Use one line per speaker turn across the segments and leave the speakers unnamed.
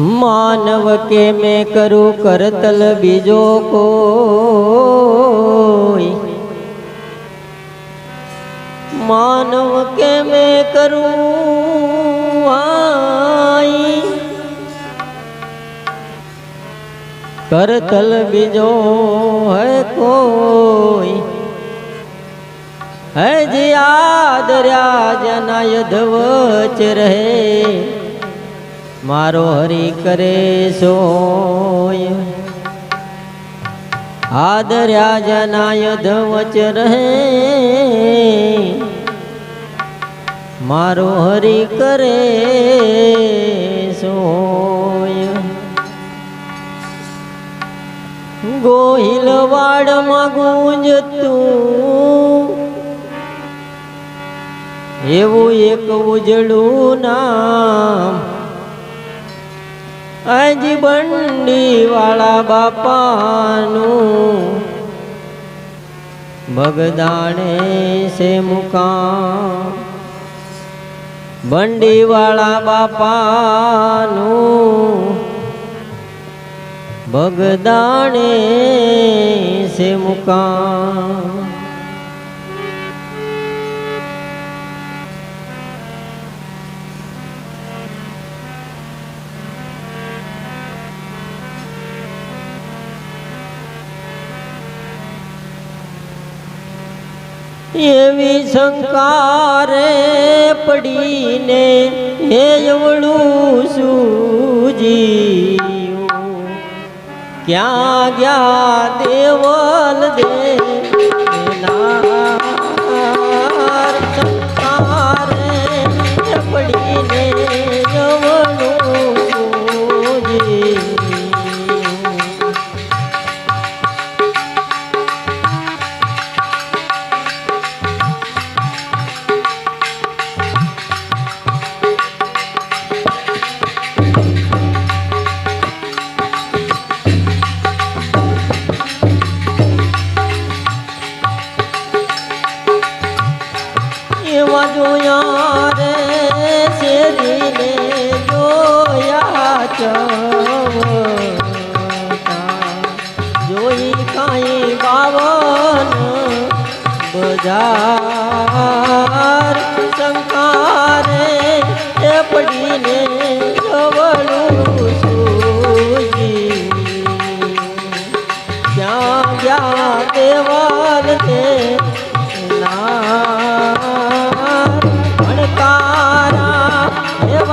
માનવ કે મેં કરું કરતલ બીજો કોઈ? માનવ કે મેં કરું આઈ? કરતલ બીજો હે કોઈ? હે જે આદર્યા જના યધવચ રહે. મારો હરી કરે સોય. આદર્યા જનાય ધવચ રહે. મારો હરી કરે સોય. ગોહિલવાડમાં ગુંજતું એવું એક ઉજળું નામ આજી બંડી વાળા બાપાનું ભગદાણે સે મુકામ. બંડી વાળા બાપાનું ભગદાણે સે મુકામ. એવી શંકારે પડીને હે એવડું સૂજીયું ક્યાં ગયા દેવલ દે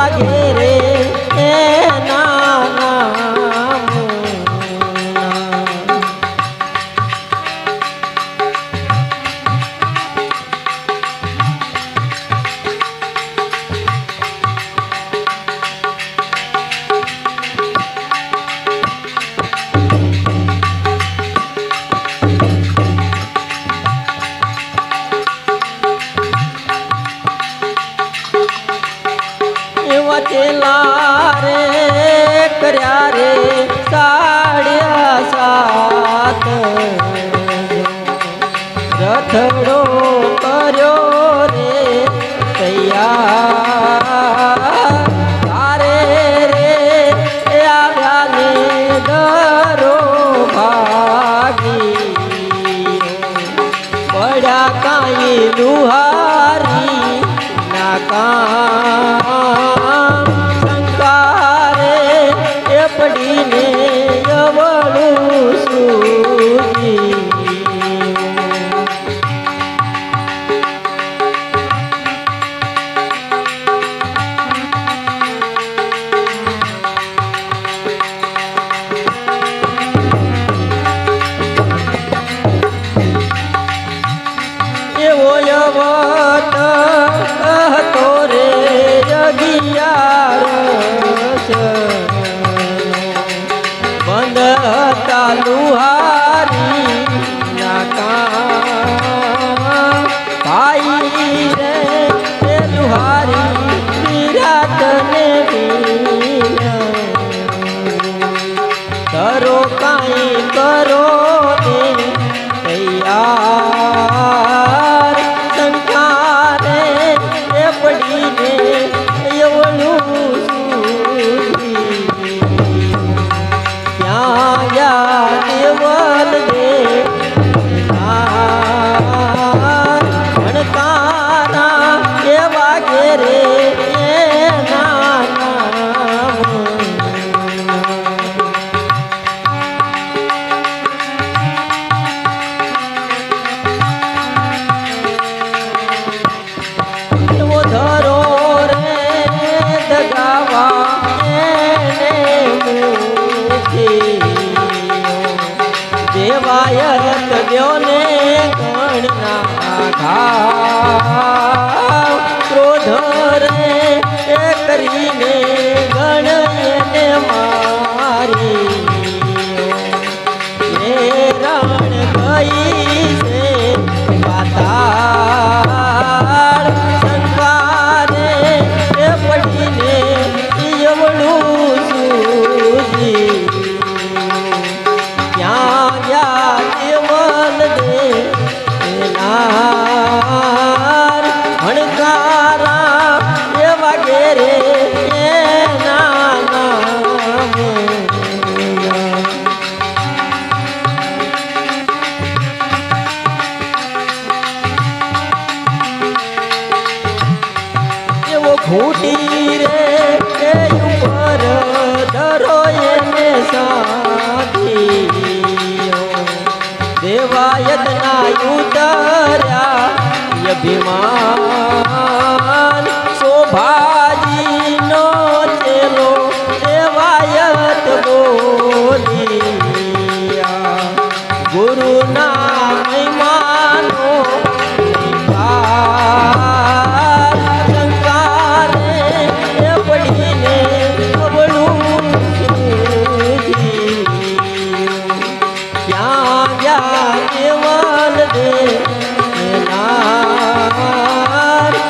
એવા ઘેરે રે લુહારી દેવાયતના ઉતર્યા અભિમાન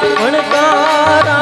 એનાર